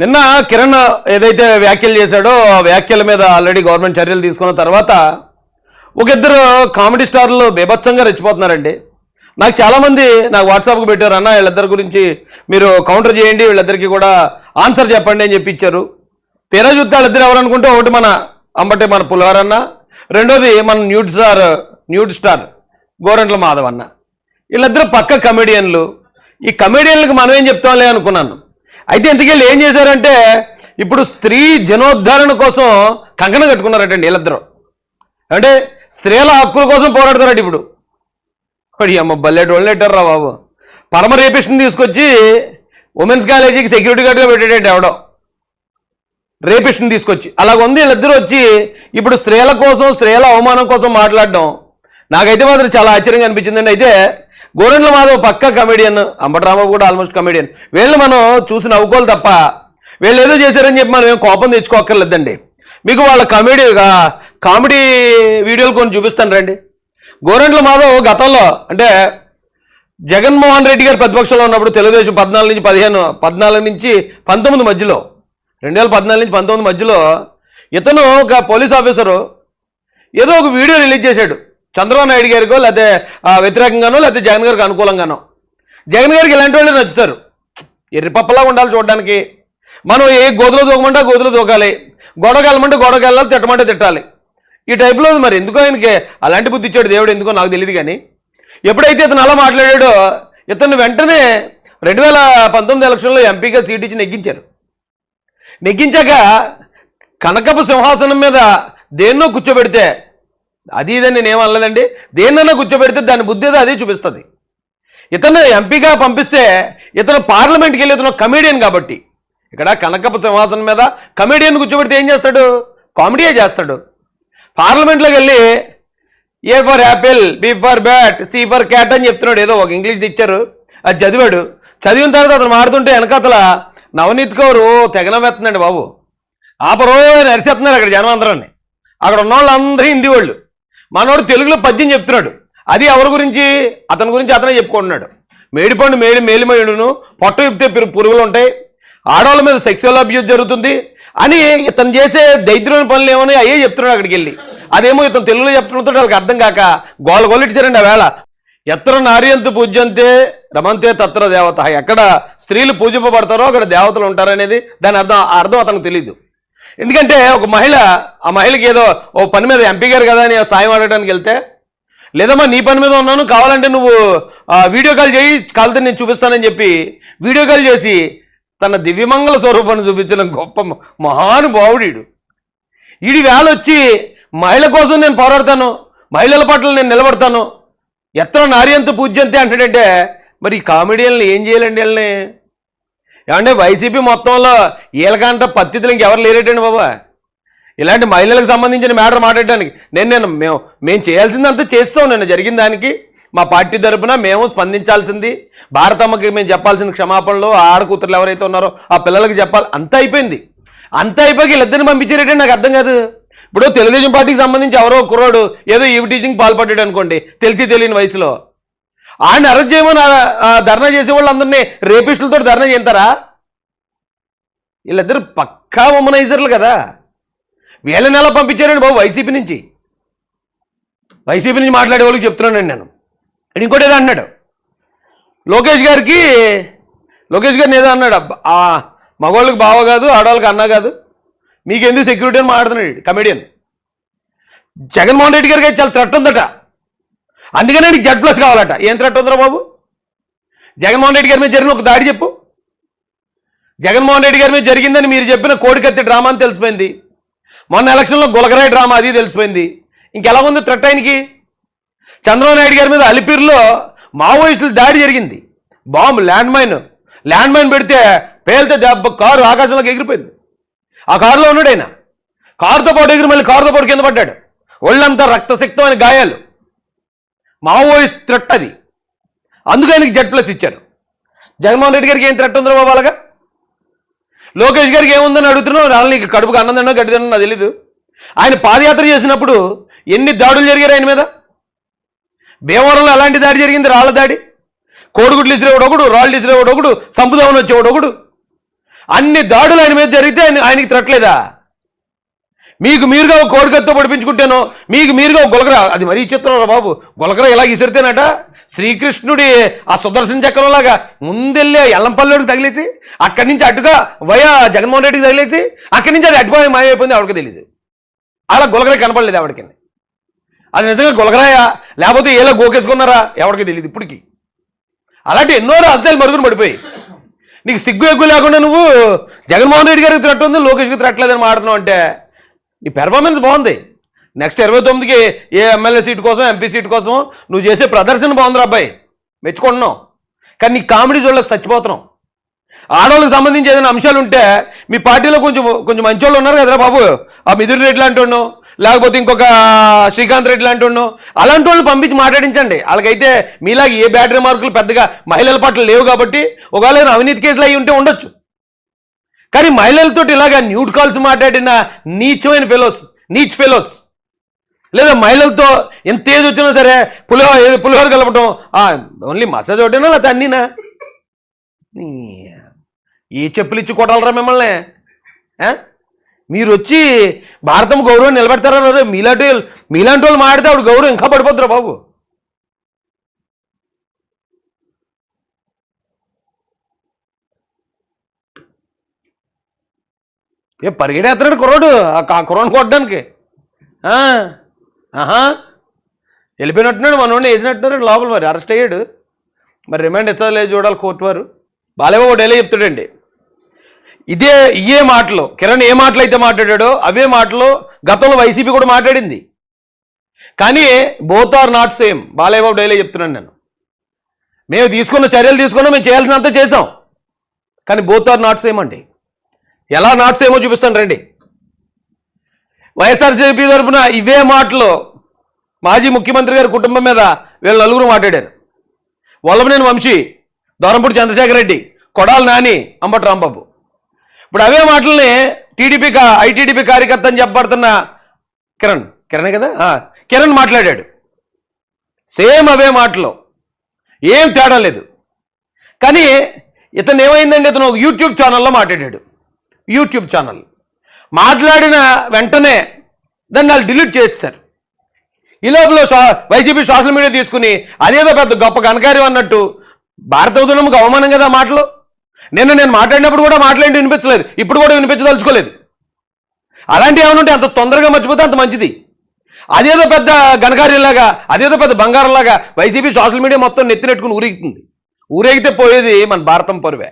నిన్న కిరణ్ ఏదైతే వ్యాఖ్యలు చేశాడో ఆ వ్యాఖ్యల మీద ఆల్రెడీ గవర్నమెంట్ చర్యలు తీసుకున్న తర్వాత ఒక ఇద్దరు కామెడీ స్టార్లు బీభత్సంగా రెచ్చిపోతున్నారండి. నాకు చాలామంది నాకు వాట్సాప్కి పెట్టారు అన్న వీళ్ళిద్దరి గురించి మీరు కౌంటర్ చేయండి వీళ్ళిద్దరికి కూడా ఆన్సర్ చెప్పండి అని చెప్పి ఇచ్చారు. తీరా చూస్తే వాళ్ళిద్దరు ఎవరనుకుంటే ఒకటి మన అంబటే మన పులవారన్న రెండోది మన nude star nude star Gorantla Madhav అన్న. వీళ్ళిద్దరు పక్క కమెడియన్లు ఈ కమెడియన్లకు మనం ఏం చెప్తాంలే అనుకున్నాను. అయితే ఇంతకెళ్ళి ఏం చేశారంటే ఇప్పుడు స్త్రీ జనోద్ధరణ కోసం కంకణం కట్టుకున్నారటండి వీళ్ళిద్దరు. అంటే స్త్రీల హక్కుల కోసం పోరాడుతున్నాడు ఇప్పుడు. పడి అమ్మ బల్లెట్ వాళ్ళెట్టారు రా బాబు. పరమ రేపిస్ట్ని తీసుకొచ్చి ఉమెన్స్ కాలేజీకి సెక్యూరిటీ గార్డ్గా పెట్టాడంటే ఎవడో. రేపిస్ట్ని తీసుకొచ్చి. అలాగ ఉంది వీళ్ళిద్దరూ వచ్చి ఇప్పుడు స్త్రీల కోసం స్త్రీల అవమానం కోసం మాట్లాడడం. నాకైతే మాత్రం చాలా ఆశ్చర్యంగా అనిపించిందండి. అయితే గోరెంట్ల మాధవ్ పక్క కమెడియన్ అంబటరామబాబు కూడా ఆల్మోస్ట్ కమెడియన్ వీళ్ళు మనం చూసి నవ్వుకోవాలి తప్ప వీళ్ళు ఏదో చేశారని చెప్పి మనం ఏం కోపం తెచ్చుకోక్కర్లేదండి. మీకు వాళ్ళ కామెడీ కామెడీ వీడియోలు కొన్ని చూపిస్తాను రండి. గోరంట్ల మాధవ్ గతంలో అంటే జగన్మోహన్ రెడ్డి గారు ప్రతిపక్షంలో ఉన్నప్పుడు తెలుగుదేశం పద్నాలుగు నుంచి పదిహేను పద్నాలుగు నుంచి పంతొమ్మిది మధ్యలో రెండు వేల పద్నాలుగు నుంచి పంతొమ్మిది మధ్యలో ఇతను ఒక పోలీస్ ఆఫీసరు ఏదో ఒక వీడియో రిలీజ్ చేశాడు. చంద్రబాబు నాయుడు గారికో లేకపోతే వ్యతిరేకంగానో లేకపోతే జగన్ గారికి అనుకూలంగానో. జగన్ గారికి ఇలాంటి వాళ్ళు నచ్చుతారు. ఎర్రిపప్పలా ఉండాలి చూడడానికి. మనం ఏ గోతులు దూకమంటే ఆ గోతులు దూకాలి గొడవకి వెళ్ళమంటే తిట్టమంటే తిట్టాలి. ఈ టైప్లో మరి. ఎందుకో ఆయనకి అలాంటి బుద్ధి ఇచ్చాడు దేవుడు ఎందుకో నాకు తెలియదు కానీ. ఎప్పుడైతే ఇతను అలా మాట్లాడాడో ఇతను వెంటనే రెండు వేల పంతొమ్మిది ఎలక్షన్లో ఎంపీగా సీట్ ఇచ్చి నెగ్గించారు. నెగ్గించాక కనకపు సింహాసనం మీద దేన్నో కూర్చోబెడితే అది ఇదని నేను అనలేదండి. దేన్నైనా కూర్చోబెడితే దాని బుద్ధి ఏదో అదే చూపిస్తుంది. ఇతను ఎంపీగా పంపిస్తే ఇతను పార్లమెంట్కి వెళ్ళి ఇతను కమేడియన్ కాబట్టి. ఇక్కడ కనకప్ప సింహాసనం మీద కమేడియన్ కూర్చోబెడితే ఏం చేస్తాడు? కామెడీయే చేస్తాడు. పార్లమెంట్లోకి వెళ్ళి A for apple B for bat C for cat అని చెప్తున్నాడు. ఏదో ఒక ఇంగ్లీష్ ఇచ్చారు అది చదివాడు. చదివిన తర్వాత అతను మాడుతుంటే వెనకాతల నవనీత్ కౌర్ ఓ తెగనవేస్తుందండి బాబు. ఆపరో నరిసేస్తున్నారు అక్కడ జనమందరాన్ని. అక్కడ ఉన్న వాళ్ళందరూ హిందీ వాళ్ళు మనోడు తెలుగులో పద్యం చెప్తున్నాడు. అది ఎవరి గురించి? అతని గురించి అతనే చెప్పుకుంటున్నాడు. మేడిపండు మేడి మేలిమయుడును పొట్ట చెప్తే పురుగులు ఉంటాయి. ఆడవాళ్ళ మీద సెక్సువల్ అబ్యూజ్ జరుగుతుంది అని ఇతను చేసే దైద్యమైన పనులు ఏమని అయ్యే చెప్తున్నాడు అక్కడికి వెళ్ళి. అదేమో ఇతను తెలుగులో చెప్తున్నతో వాళ్ళకి అర్థం కాక గోల గోలిచ్చారండి ఆ వేళ. ఎత్ర నార్యంత పూజ్యంతే రమంతే తత్ర దేవత. ఎక్కడ స్త్రీలు పూజింపబడతారో అక్కడ దేవతలు ఉంటారనేది దాని అర్థం అర్థం అతనికి తెలియదు ఎందుకంటే ఒక మహిళ ఆ మహిళకి ఏదో ఓ పని మీద ఎంపీ గారు కదా అని సాయం అడగడానికి వెళ్తే లేదమ్మా నీ పని మీద ఉన్నాను కావాలంటే నువ్వు వీడియో కాల్ చేయి కాలుతో నేను చూపిస్తానని చెప్పి వీడియో కాల్ చేసి తన దివ్యమంగళ స్వరూపాన్ని చూపించిన గొప్ప మహానుభావుడు ఈడి వేళ వచ్చి మహిళ కోసం నేను పోరాడతాను మహిళల పట్ల నేను నిలబడతాను ఎత్ర నార్యంత పూజ్యంతే అంటాడంటే మరి కామెడియన్లు ఏం చేయాలండి వీళ్ళని? ఏమంటే వైసీపీ మొత్తంలో వీళ్ళకంట పత్తితులు ఇంకెవరు లేరేటండి బాబా? ఇలాంటి మహిళలకు సంబంధించిన మ్యాటర్ మాట్లాడడానికి నేను నేను మేము మేము చేయాల్సిందంతా చేస్తాం నేను జరిగిన దానికి. మా పార్టీ తరపున మేము స్పందించాల్సింది. భారతమ్మకి మేము చెప్పాల్సిన క్షమాపణలు ఆడకూతురులు ఎవరైతే ఉన్నారో ఆ పిల్లలకు చెప్పాలి. అంతా అయిపోయింది. అంతా అయిపోయి వీళ్ళిద్దరిని పంపించారేటండి నాకు అర్థం కాదు. ఇప్పుడు తెలుగుదేశం పార్టీకి సంబంధించి ఎవరో కుర్రోడు కుర్రాడు ఏదో ఈవ్ టీచింగ్ పాల్పడ్డాడు అనుకోండి తెలిసి తెలియని వయసులో. ఆయన అరెస్ట్ చేయమని ధర్నా చేసే వాళ్ళందరినీ రేపిస్టులతో ధర్నా చేస్తారా వీళ్ళిద్దరు పక్కా ఉమనైజర్లు కదా. వీళ్ళని ఎలా పంపించారండి బాబు వైసీపీ నుంచి? వైసీపీ నుంచి మాట్లాడే వాళ్ళకి చెప్తున్నానండి నేను. అండ్ ఇంకోటి ఏదో అన్నాడు. లోకేష్ గారికి లోకేష్ గారిని ఏదో అన్నాడు. అబ్బా మగవాళ్ళకి బావ కాదు ఆడవాళ్ళకి అన్న కాదు. మీకెందుకు సెక్యూరిటీ అని మాట్లాడుతున్నాడు కమెడియన్ జగన్మోహన్ రెడ్డి గారికి అయితే చాలా థ్రెట్ ఉందట. అందుకనే నీకు జెడ్ ప్లస్ కావాలట. ఏం త్రెట్ ఉందిరా బాబు? జగన్మోహన్ రెడ్డి గారి మీద జరిగిన ఒక దాడి చెప్పు. జగన్మోహన్ రెడ్డి గారి మీద జరిగిందని మీరు చెప్పిన కోడికత్తి డ్రామా అని తెలిసిపోయింది. మొన్న ఎలక్షన్లో గులకరాయి డ్రామా అది తెలిసిపోయింది. ఇంకెలా ఉంది త్రెట్ ఆయనకి? చంద్రబాబు నాయుడు గారి మీద అలిపిరిలో మావోయిస్టులు దాడి జరిగింది. Bomb land mine land mine పెడితే పేలితే దెబ్బ కారు ఆకాశంలోకి ఎగిరిపోయింది. ఆ కారులో ఉన్నాడు ఆయన. కారుతో పాటు ఎగిరి మళ్ళీ కారుతో పాటు కింద పడ్డాడు. ఒళ్ళంతా రక్తసిక్తమైన గాయాలు. మావోయిస్ట్ థ్రెట్ అది. అందుకే ఆయనకి జెడ్ ప్లస్ ఇచ్చారు జగన్మోహన్ రెడ్డి గారికి ఏం థ్రెట్ ఉందో బాబు లోకేష్ గారికి ఏముందని అడుగుతున్నావు? రాళ్ళు నీకు కడుపుకు అన్నం తినో గడ్డి తిన్నా నాకు తెలీదు. ఆయన పాదయాత్ర చేసినప్పుడు ఎన్ని దాడులు జరిగారు ఆయన మీద? భీమవరంలో ఎలాంటి దాడి జరిగింది? రాళ్ళ దాడి? కోడిగుడ్లు ఇసిరేవాడు ఒకడు రాళ్ళు ఇసిరేవాడు ఒకడు సంపుదామని వచ్చేవాడు ఒకడు. అన్ని దాడులు ఆయన మీద జరిగితే ఆయన ఆయనకి త్రట్లేదా మీకు మీరుగా ఒక కోడికత్తో పడిపించుకుంటాను మీకు మీరుగా ఒక గులకర. అది మరీ చిత్రం రా బాబు. గులకర ఇలా ఇసిరితేనట శ్రీకృష్ణుడి ఆ సుదర్శన చక్రంలాగా ముందెళ్ళి ఎల్లంపల్లికి తగిలేసి అక్కడి నుంచి అటుగా వయా జగన్మోహన్ రెడ్డికి తగిలేసి అక్కడి నుంచి అది అటుపోయి మాయమైపోయింది ఆవిడకి తెలియదు అలా గొలకర కనపడలేదు ఆవిడకి. అది నిజంగా గులకరాయా? లేకపోతే ఏలా గోకేసుకున్నారా? ఎవరికి తెలియదు ఇప్పటికి. అలాంటి ఎన్నో రహస్యాలు మరుగున పడిపోయి నీకు సిగ్గు ఎగ్గు లేకుండా నువ్వు జగన్మోహన్ రెడ్డి గారికి త్రట్టు ఉంది లోకేష్కి త్రట్టలేదని మాట్లాడుతున్నావు అంటే నీ పెర్ఫార్మెన్స్ బాగుంది. నెక్స్ట్ ఇరవై తొమ్మిదికి ఏ ఎమ్మెల్యే సీట్ కోసం ఎంపీ సీట్ కోసం నువ్వు చేసే ప్రదర్శన బాగుందిరా అబ్బాయి. మెచ్చుకుంటున్నావు. కానీ నీ కామెడీ జోళ్ళకి చచ్చిపోతున్నావు. ఆడవాళ్ళకి సంబంధించి ఏదైనా అంశాలు ఉంటే మీ పార్టీలో కొంచెం కొంచెం మంచి వాళ్ళు ఉన్నారు కదరా బాబు. ఆ మిథున్ రెడ్డి లాంటి లేకపోతే ఇంకొక శ్రీకాంత్ రెడ్డి లాంటి వాడినో, అలాంటి వాళ్ళు పంపించి మాట్లాడించండి. వాళ్ళకైతే మీలాగే ఏ బ్యాటరీ మార్కులు పెద్దగా మహిళల పట్ల లేవు కాబట్టి ఒకవేళ అవినీతి కేసులు అయ్యి ఉంటే ఉండొచ్చు. కానీ మహిళలతో ఇలాగా న్యూడ్ కాల్స్ మాట్లాడిన నీచమైన ఫెలోస్ నీచ్ ఫెలోస్ లేదా మహిళలతో ఎంత ఏజ్ వచ్చినా సరే పులిహోర పులిహోర కలపటం ఓన్లీ మసాజ్ ఒకటేనా లేకపోతే అన్నీనా? ఏ చెప్పులు ఇచ్చి కొట్టాలరా మిమ్మల్ని? మీరు వచ్చి భారతం గౌరవం నిలబెడతారా మీలాంటి వాళ్ళు- మీలాంటి వాళ్ళు మాడితే ఆవిడ గౌరవం ఇంకా పడిపోతురా బాబు. ఏ పరిగెడేస్తున్నాడు కుర్రాడు. ఆ కుర్రాన్ని కొట్టడానికి. ఆహా. వెళ్ళిపోయినట్టున్నాడు మనోడిని వేసినట్టున్నాడు లోపల మరి అరెస్ట్ అయ్యాడు. మరి రిమాండ్ ఎత్తదో లేదు చూడాలి కోర్టు వారు. బాలేవో ఒక డైలీ చెప్తాడండి ఇదే ఇయే మాటలు కిరణ్ ఏ మాటలు అయితే మాట్లాడాడో అవే మాటలు గతంలో వైసీపీ కూడా మాట్లాడింది. కానీ బోత్ ఆర్ నాట్ సేమ్ బాలేబాబు డైలీ చెప్తున్నాను నేను. మేము తీసుకున్న చర్యలు తీసుకున్నాం మేము చేయాల్సినంత చేసాం కానీ బోత్ ఆర్ నాట్ సేమ్ అండి. ఎలా నాట్స్ ఏమో చూపిస్తాను రండి. వైఎస్ఆర్సీపీ తరఫున ఇవే మాటలు మాజీ ముఖ్యమంత్రి గారి కుటుంబం మీద వీళ్ళు నలుగురు మాట్లాడారు. వల్లభనేని వంశీ దొరంపూడి చంద్రశేఖర్ రెడ్డి కొడాలి నాని అంబటి రాంబాబు. ఇప్పుడు అవే మాటల్ని టీడీపీ కా ఐటీడీపీ కార్యకర్త అని చెప్పబడుతున్న కిరణ్ కిరణ్ కదా? కిరణ్ మాట్లాడాడు. సేమ్ అవే మాటలు. ఏం తేడా లేదు. కానీ ఇతను ఏమైందండి? ఇతను ఒక యూట్యూబ్ ఛానల్లో మాట్లాడాడు. YouTube channel. మాట్లాడిన వెంటనే దాన్ని వాళ్ళు డిలీట్ చేస్తారు ఈ లోపల వైసీపీ సోషల్ మీడియా తీసుకుని అదేదో పెద్ద గొప్ప గణకార్యం అన్నట్టు భారత ఉద్యమంకి అవమానం కదా మాటలు? నిన్న నేను మాట్లాడినప్పుడు కూడా మాట్లాడి వినిపించలేదు. ఇప్పుడు కూడా వినిపించదలుచుకోలేదు. అలాంటివి ఏమైనా ఉంటే అంత తొందరగా మర్చిపోతే అంత మంచిది. అదేదో పెద్ద ఘనకార్యంలాగా అదేదో పెద్ద బంగారంలాగా వైసీపీ సోషల్ మీడియా మొత్తం నెత్తినెట్టుకుని ఊరేగుతుంది. ఊరేగితే పోయేది మన భారతం పరువే.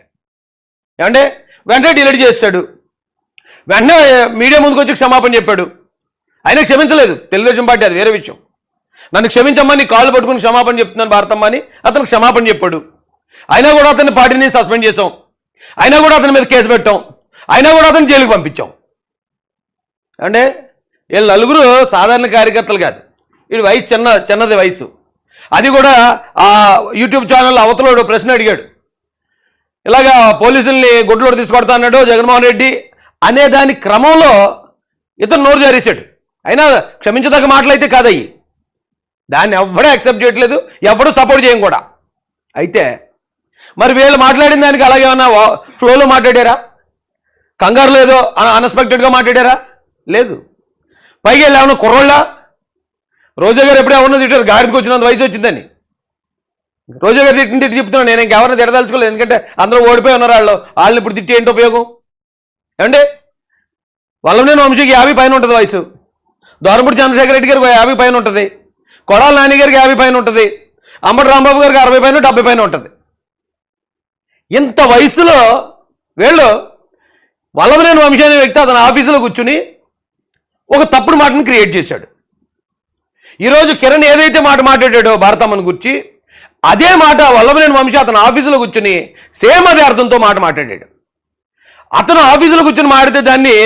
ఏమంటే వెంటనే డిలీట్ చేస్తాడు. వెంటనే మీడియా ముందుకు వచ్చి క్షమాపణ చెప్పాడు. ఆయన క్షమించలేదు. తెలుగుదేశం పార్టీ అది వేరే విషయం. నన్ను క్షమించమ్మని కాళ్ళు పట్టుకుని క్షమాపణ చెప్తున్నాను భారతమ్మ అని అతను క్షమాపణ చెప్పాడు. అయినా కూడా అతని పార్టీని సస్పెండ్ చేసాం అయినా కూడా అతని మీద కేసు పెట్టాం. అయినా కూడా అతను జైలుకి పంపించాం. అంటే వీళ్ళు నలుగురు సాధారణ కార్యకర్తలు కాదు. వీడి వయసు చిన్న చిన్నది వయసు. అది కూడా ఆ యూట్యూబ్ ఛానల్ అవతలోడు ప్రశ్న అడిగాడు. ఇలాగా పోలీసుల్ని గుడ్లోడు తీసుకొడతా అన్నాడు జగన్మోహన్ రెడ్డి. అనే దాని క్రమంలో ఇతను నోరు జారేశాడు. అయినా క్షమించదగ్గ మాటలైతే కాదయ్యి. దాన్ని ఎవ్వడూ యాక్సెప్ట్ చేయట్లేదు ఎవడూ సపోర్ట్ చేయం కూడా. అయితే మరి వీళ్ళు మాట్లాడిన దానికి అలాగే ఏమన్నా ఫ్లోలో మాట్లాడారా? కంగారు లేదో అన్ఎక్స్పెక్టెడ్గా మాట్లాడారా? లేదు. పైగా వీళ్ళు ఏమన్నా కుర్రోళ్ళ? రోజా గారు ఎప్పుడే ఉన్నది తిట్టారు గాడికి వచ్చినంత వయసు వచ్చిందని. రోజా గారు తిట్టిన తిట్టి చెప్తున్నాను నేను ఇంకెవరిని తిడదలుచుకోలేదు ఎందుకంటే అందరూ ఓడిపోయి ఉన్నారు వాళ్ళు. వాళ్ళని ఇప్పుడు తిట్టి ఏంటి ఉపయోగం? ఏమండి? వల్లభనేని వంశీకి యాభై పైన ఉంటుంది వయసు. దోరంపూడి చంద్రశేఖర రెడ్డి గారికి యాభై పైన ఉంటుంది. కొడాల నాని గారికి యాభై పైన ఉంటుంది. అంబటి రాంబాబు గారికి అరవై పైన డెబ్బై పైన ఉంటుంది. ఇంత వయసులో వీళ్ళు వల్లభనేని వంశీ అనే వ్యక్తి అతని ఆఫీసులో కూర్చుని ఒక తప్పుడు మాటను క్రియేట్ చేశాడు. ఈరోజు కిరణ్ ఏదైతే మాట మాట్లాడాడో భారతమ్మని గురించి అదే మాట వల్లభనేని వంశీ అతను ఆఫీసులో కూర్చుని సేమ్ అదే అర్థంతో మాట మాట్లాడాడు. అతను ఆఫీసులో కూర్చుని మాడితే దాన్ని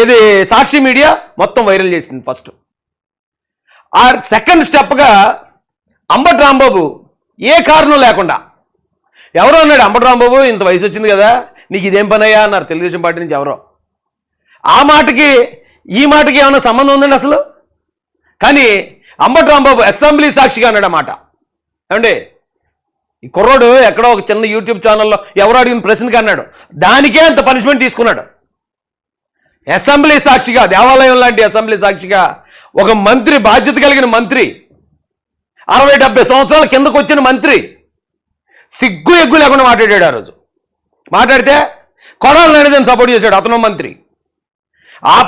ఏది సాక్షి మీడియా మొత్తం వైరల్ చేసింది ఫస్ట్. ఆ సెకండ్ స్టెప్గా అంబట్ రాంబాబు ఏ కారణం లేకుండా ఎవరో అన్నాడు అంబట్ రాంబాబు ఇంత వయసు వచ్చింది కదా నీకు ఇదేం పని అయ్యా అన్నారు తెలుగుదేశం పార్టీ నుంచి ఎవరో. ఆ మాటకి ఈ మాటకి ఏమైనా సంబంధం ఉందండి అసలు? కానీ అంబట్ రాంబాబు అసెంబ్లీ సాక్షిగా అన్నాడు ఆ మాట. ఏమండి? ఈ కుర్రోడు ఎక్కడో ఒక చిన్న యూట్యూబ్ ఛానల్లో ఎవరు అడిగిన ప్రశ్నకి అన్నాడు దానికే అంత పనిష్మెంట్ తీసుకున్నాడు. అసెంబ్లీ సాక్షిగా దేవాలయం లాంటి అసెంబ్లీ సాక్షిగా ఒక మంత్రి బాధ్యత కలిగిన మంత్రి అరవై డెబ్బై సంవత్సరాల కిందకు వచ్చిన మంత్రి సిగ్గు ఎగ్గు లేకుండా మాట్లాడాడు ఆ రోజు. మాట్లాడితే కొడాలి నడిదని సపోర్ట్ చేశాడు అతను మంత్రి. ఆ